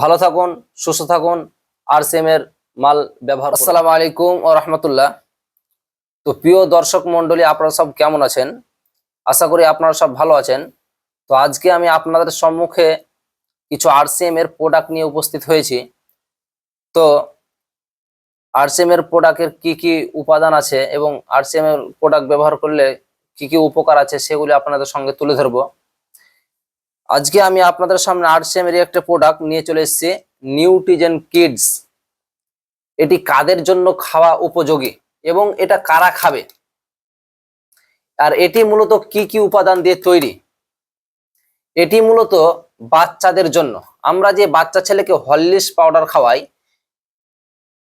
ভালো থাকুন, সুস্থ থাকুন আর এর মাল ব্যবহার। আসসালামু আলাইকুম ও রহমতুল্লাহ। তো প্রিয় দর্শক মন্ডলী আপনারা সব কেমন আছেন? আশা করি আপনারা সব ভালো আছেন। তো আজকে আমি আপনাদের সম্মুখে কিছু আরসিএম এর প্রোডাক্ট নিয়ে উপস্থিত হয়েছি। তো আরসিএম এর প্রোডাক্টের কি কি উপাদান আছে এবং আরসিএম এর প্রোডাক্ট ব্যবহার করলে কি কি উপকার আছে সেগুলি আপনাদের সঙ্গে তুলে ধরবো। আজকে আমি আপনাদের সামনে আরসিএম এর একটা প্রোডাক্ট নিয়ে চলে এসেছি নিউট্রিজেন কিডস এটি কাদের জন্য খাওয়া উপযোগী এবং এটা কারা খাবে? আর এটি মূলত কি কি উপাদান দিয়ে তৈরি? এটি মূলত বাচ্চাদের জন্য। আমরা যে বাচ্চা ছেলেকে হরলিক্স পাউডার খাওয়াই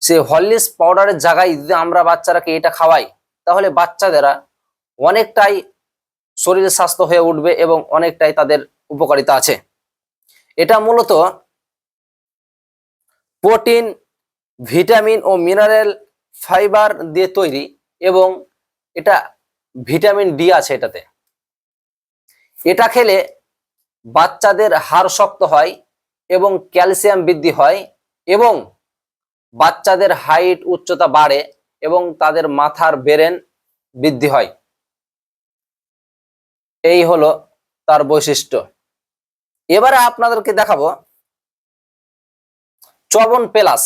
সেই হরলিক্স পাউডারের জায়গায় যদি আমরা বাচ্চারাকে এটা খাওয়াই, তাহলে বাচ্চাদেরা অনেকটাই শরীর স্বাস্থ্য হয়ে উঠবে এবং অনেকটাই তাদের উপকারিতা আছে। এটা মূলত প্রোটিন, ভিটামিন ও মিনারেল ফাইবার দিয়ে তৈরি এবং এটা ভিটামিন ডি আছে এটাতে। এটা খেলে বাচ্চাদের হাড় শক্ত হয় এবং ক্যালসিয়াম বৃদ্ধি হয় এবং বাচ্চাদের হাইট, উচ্চতা বাড়ে এবং তাদের মাথার বেরেন বৃদ্ধি হয়। এই হলো তার বৈশিষ্ট্য। এবারে আপনাদেরকে দেখাবো চবন প্লাস।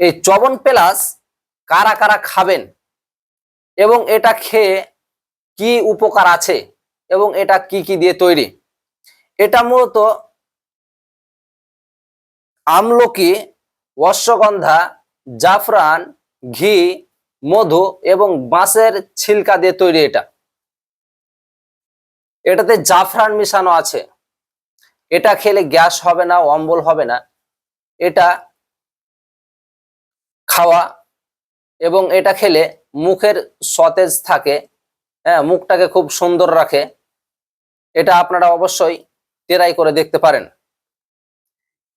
এই চবন প্লাস কারা কারা খাবেন এবং এটা খেয়ে কি উপকার আছে এবং এটা কি কি দিয়ে তৈরি? এটা মূলত আমলকি, অশ্বগন্ধা, জাফরান, ঘি, মধু এবং বাঁশের ছিলকা দিয়ে তৈরি এটা। এটাতে জাফরান মিশানো আছে। এটা খেলে গ্যাস হবে না, অম্বল হবে না। এটা খাওয়া এবং এটা খেলে মুখের সতেজ থাকে হ্যাঁ মুখটাকে খুব সুন্দর রাখে। এটা আপনারা অবশ্যই তেরাই করে দেখতে পারেন।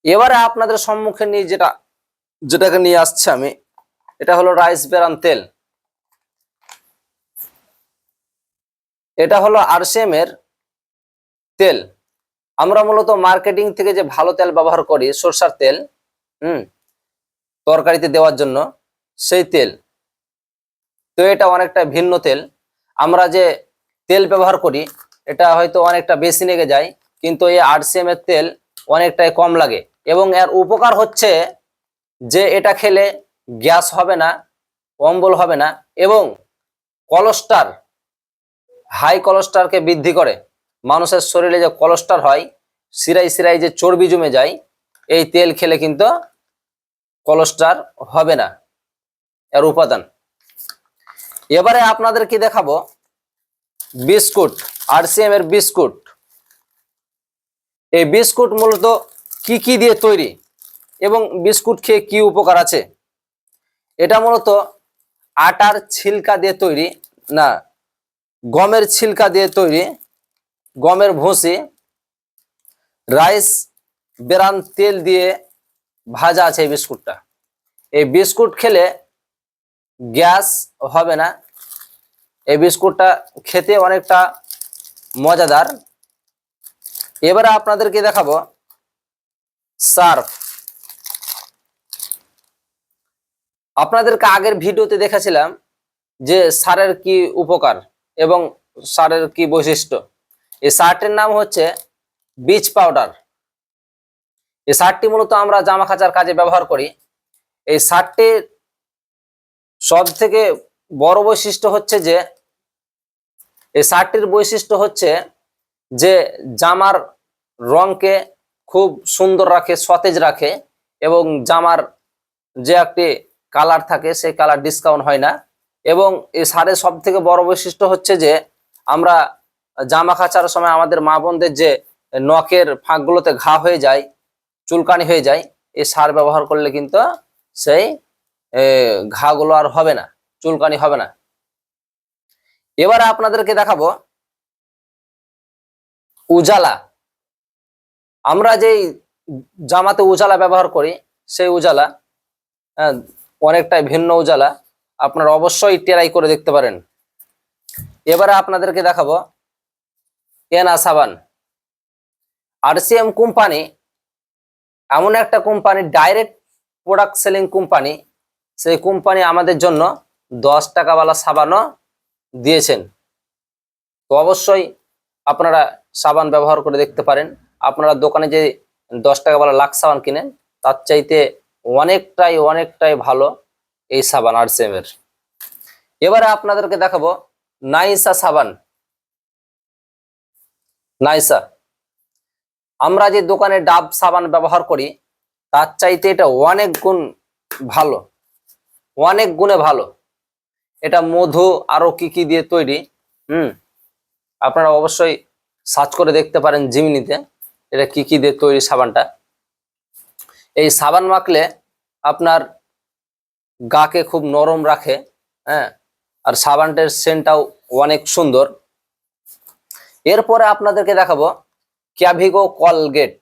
এবারে আপনাদের সম্মুখে নিয়ে যেটা, যেটাকে নিয়ে আসছে আমি, এটা হলো রাইস বেরান তেল। এটা হলো আরসিএম এর তেল। আমরা মূলত মার্কেটিং থেকে যে ভালো তেল ব্যবহার করি, সরষার তেল, হুম, তরকারিতে দেওয়ার জন্য সেই তেল। তো এটা অনেকটা ভিন্ন তেল। আমরা যে তেল ব্যবহার করি, এটা হয়তো অনেকটা বেশি লেগে যায়, কিন্তু এই আরসিএম এর তেল অনেকটাই কম লাগে। এবং এর উপকার হচ্ছে যে এটা খেলে গ্যাস হবে না, অম্বল হবে না, এবং কলস্টার হাই কলস্টারকে বৃদ্ধি করে। মানুষের শরীরে যে কলস্টার হয় সিরাই সিরাই যে চর্বি জমে যায়, এই তেল খেলে কিন্তু কলস্টার হবে না, এর উপাদান। এবারে আপনাদেরকে দেখাবো বিস্কুট, আরসিএম এর বিস্কুট। এই বিস্কুট মূলত কি কি দিয়ে তৈরি এবং বিস্কুট খেয়ে কি উপকার আছে? এটা মূলত আটার ছিলকা দিয়ে তৈরি না, গমের ছিলকা দিয়ে তৈরি গমের ভুসি, রাইস, বেরান তেল দিয়ে ভাজা আছে এই বিস্কুটটা। এই বিস্কুট খেলে গ্যাস হবে না। এই বিস্কুটটা খেতে অনেকটা মজাদার। এবারে আপনাদেরকে দেখাবো সার্ফ। আপনাদেরকে আগের ভিডিওতে দেখাছিলাম যে সারের কি উপকার এবং সারের কি বৈশিষ্ট্য। এই সারটির নাম হচ্ছে বীজ পাউডার। এই শার্টটি মূলত আমরা জামা খাঁচার কাজে ব্যবহার করি। এই সারটির সব থেকে বড় বৈশিষ্ট্য হচ্ছে যে, এই শার্টটির বৈশিষ্ট্য হচ্ছে যে, জামার রংকে খুব সুন্দর রাখে, সতেজ রাখে এবং জামার যে একটি কালার থাকে সেই কালার ডিসকাউন্ট হয় না। এবং এই শাড়ির সব থেকে বড় বৈশিষ্ট্য হচ্ছে যে, আমরা জামা খাচার সময় আমাদের মা বোনদের যে নখের ফাঁকগুলোতে ঘা হয়ে যায়, চুলকানি হয়ে যায় এই সার ব্যবহার করলে কিন্তু সেই ঘাগুলো আর হবে না, চুলকানি হবে না। এবারে আপনাদেরকে দেখাবো উজালা। আমরা যেই জামাতে উজালা ব্যবহার করি, সেই উজালা অনেকটাই ভিন্ন উজালা, আপনারা অবশ্যই টেরাই করে দেখতে পারেন। এবারে আপনাদেরকে দেখাবো এনা সাবান। আরসিএম কোম্পানি এমন একটা company direct product selling company, সেই কোম্পানি আমাদের জন্য দশ টাকাওয়ালা সাবানও দিয়েছেন। তো অবশ্যই আপনারা সাবান ব্যবহার করে দেখতে পারেন। আপনারা দোকানে যে দশ টাকাওয়ালা লাক্স সাবান কিনেন, তার চাইতে অনেকটাই অনেকটাই ভালো এই সাবান আর এর এবারে আপনাদেরকে দেখাবো নাইসা সাবান। নাইসা আমরা যে দোকানে ডাব সাবান ব্যবহার করি, তার চাইতে এটা অনেক গুণ ভালো। অনেক গুণে ভালো। এটা মধু আরও কি কি দিয়ে তৈরি, হুম? আপনারা অবশ্যই সার্চ করে দেখতে পারেন জিমিনিতে, এটা কি কি দিয়ে তৈরি সাবানটা। এই সাবান মাখলে আপনার গাকে খুব নরম রাখে হ্যাঁ? আর সাবানটার সেন্টটাও অনেক সুন্দর। এরপরে আপনাদেরকে দেখাবো ক্যাভিগো কলগেট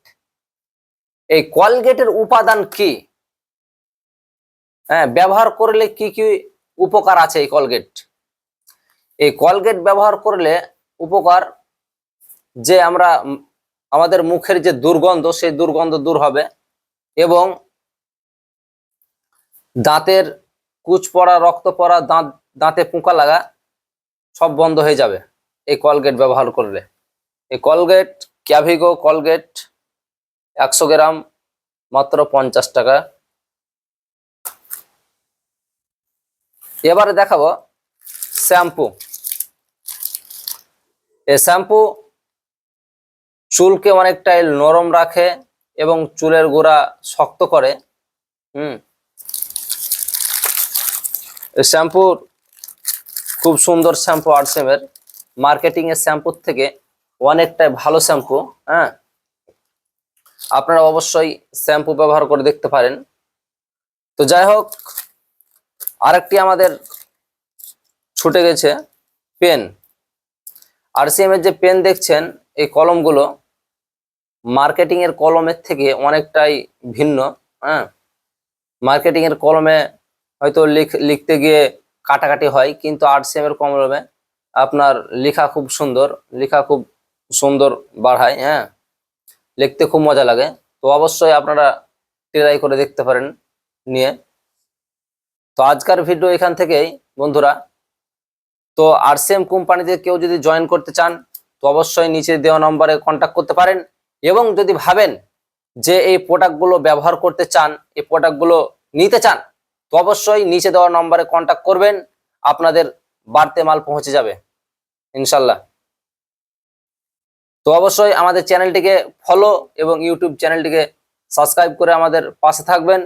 এই কলগেটের উপাদান কি? হ্যাঁ ব্যবহার করলে কি কি উপকার আছে এই কলগেট এই কলগেট ব্যবহার করলে উপকার যে আমরা আমাদের মুখের যে দুর্গন্ধ, সেই দুর্গন্ধ দূর হবে এবং দাঁতের কুচ পড়া রক্ত পড়া দাঁত, দাঁতে পোকা লাগা সব বন্ধ হয়ে যাবে। এই কলগেট ব্যবহার করলে। এই কলগেট, ক্যাভিগো কলগেট একশো গ্রাম, মাত্র পঞ্চাশ টাকা। এবারে দেখাবো শ্যাম্পু। এই শ্যাম্পু চুলকে অনেকটাই নরম রাখে এবং চুলের গোড়া শক্ত করে, হুম। এই শ্যাম্পুর খুব সুন্দর শ্যাম্পু আরসেমের মার্কেটিং এর শ্যাম্পুর থেকে অনেকটাই ভালো শ্যাম্পু হ্যাঁ? আপনারা অবশ্যই শ্যাম্পু ব্যবহার করে দেখতে পারেন। তো যাই হোক, আরেকটি আমাদের ছুটে গেছে পেন আরসিএম এর যে পেন দেখছেন, এই কলমগুলো মার্কেটিং এর কলমের থেকে অনেকটাই ভিন্ন হ্যাঁ? মার্কেটিং এর কলমে হয়তো লিখ- লিখতে গিয়ে কাটাকাটি হয়, কিন্তু আরসিএম এর কলমে আপনার লেখা খুব সুন্দর, লেখা খুব সুন্দর বাড়ায় হ্যাঁ? লিখতে খুব মজা লাগে। তো অবশ্যই আপনারা ট্রাই করে দেখতে পারেন নিয়ে। তো আজকের ভিডিও এখান থেকেই, বন্ধুরা। তো আর আরসিএম কোম্পানিতে কেউ যদি জয়েন করতে চান, তো অবশ্যই নিচে দেওয়া নম্বরে কন্ট্যাক্ট করতে পারেন। এবং যদি ভাবেন যে এই প্রোডাক্টগুলো ব্যবহার করতে চান, এই প্রোডাক্টগুলো নিতে চান, তো অবশ্যই নিচে দেওয়া নম্বরে কন্ট্যাক্ট করবেন। আপনাদের বাড়তে মাল পৌঁছে যাবে, ইনশাল্লাহ। তো অবশ্যই আমাদের চ্যানেলটিকে ফলো এবং ইউটিউব চ্যানেলটিকে সাবস্ক্রাইব করে আমাদের পাশে থাকবেন।